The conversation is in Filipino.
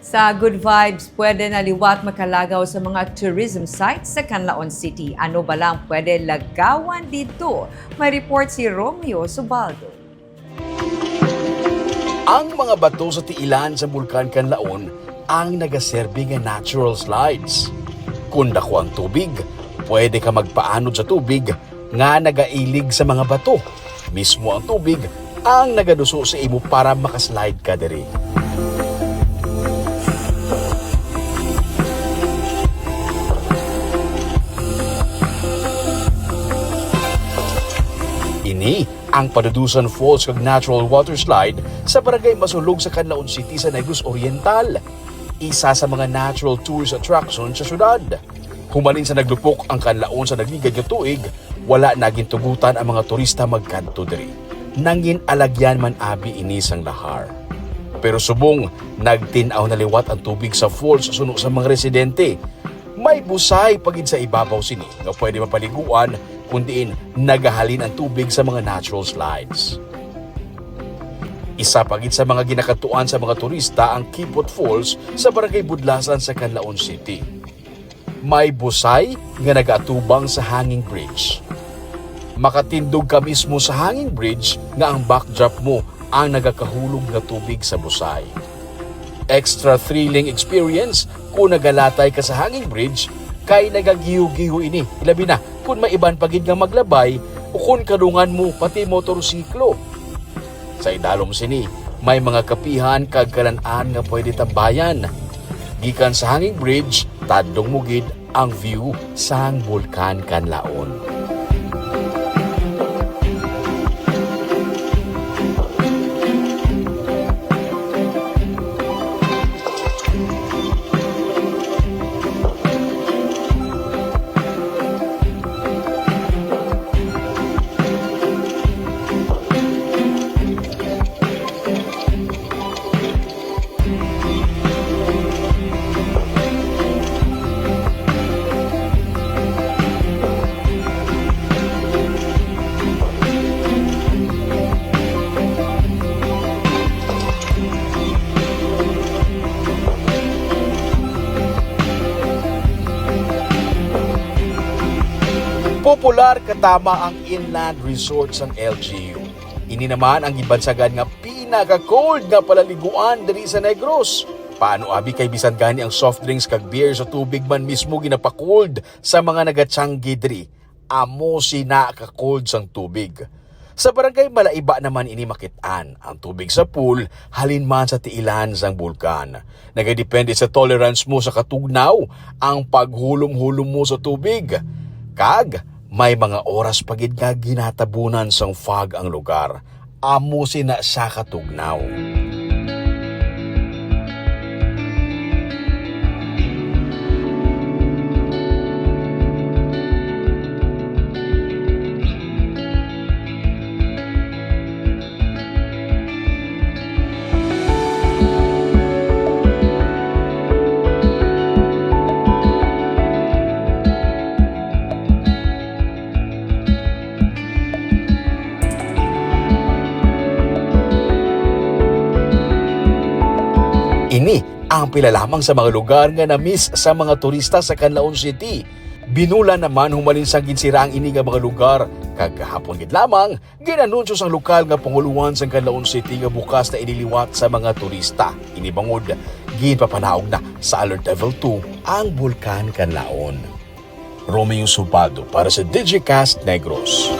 Sa Good Vibes, pwede na liwat makalagaw sa mga tourism sites sa Canlaon City. Ano ba lang pwede lagawan dito? May report si Romeo Subaldo. Ang mga bato sa tiilan sa Bulkan Canlaon ang nagaserbi nga natural slides. Kung dako ang tubig, pwede ka magpaanod sa tubig nga nagailig sa mga bato. Mismo ang tubig ang nagaduso sa imo para makaslide ka diri. Ini ang Padudusan Falls kag Natural Water Slide sa barangay Masulog sa Canlaon City sa Negros Oriental. Isa sa mga natural tourist attraction sa syudad. Humalin sa naglupok ang Canlaon sa nagligad nga tuig, wala naging tugutan ang mga turista magkanto diri. Nangin alagyan man abi ini sang lahar. Pero subong, nagtinaw na liwat ang tubig sa falls suno sa mga residente. May busay pagid sa ibabaw sini nga pwede mapaliguan kundiin nagahalin ang tubig sa mga natural slides. Isa pagid sa mga ginakatuan sa mga turista ang Kipot Falls sa Barangay Budlasan sa Canlaon City. May busay nga nagaatubang sa hanging bridge. Makatindog ka mismo sa hanging bridge nga ang backdrop mo ang nagakahulog na tubig sa busay. Extra thrilling experience kung nagalatay ka sa hanging bridge kay nagagihu-gihu ini. Ilabi na kung may iban pagid nga maglabay o kadungan mo pati motorsiklo. Sa idalom sini, may mga kapihan kag kalanaan nga pwede tambayan. Gikan sa hanging bridge, tadlong mugid ang view sang Bulkan Kanlaon. Popular katama ang inland resort sang LGU. Ini naman ang gibansagan nga pinaka-cold nga palaliguan diri sa Negros. Paano abi kay bisan gani ang soft drinks kag beer sa tubig man mismo ginapakold sa mga nagatsanggi diri. Amo sina ka cold sang tubig. Sa barangay Malaiba naman ini makitaan ang tubig sa pool halin man sa tiilan sang bulkan. Nagadepende sa tolerance mo sa katugnaw ang paghulom-hulom mo sa tubig. Kag, may mga oras pagid nga ginatabunan sang fog ang lugar. Amo sina sa katugnaw. Ini ang pila lamang sa mga lugar nga na-miss sa mga turista sa Canlaon City. Binula naman humalin sa ginsirang ini nga mga lugar. Kagahapon gid lamang, ginanunsyo sang lokal nga panguluan sa Canlaon City nga bukas na iniliwat sa mga turista. Inibangod, ginpapanaog na sa Alert Level 2 ang Bulkan Canlaon. Romeo Supado para sa Digicast Negros.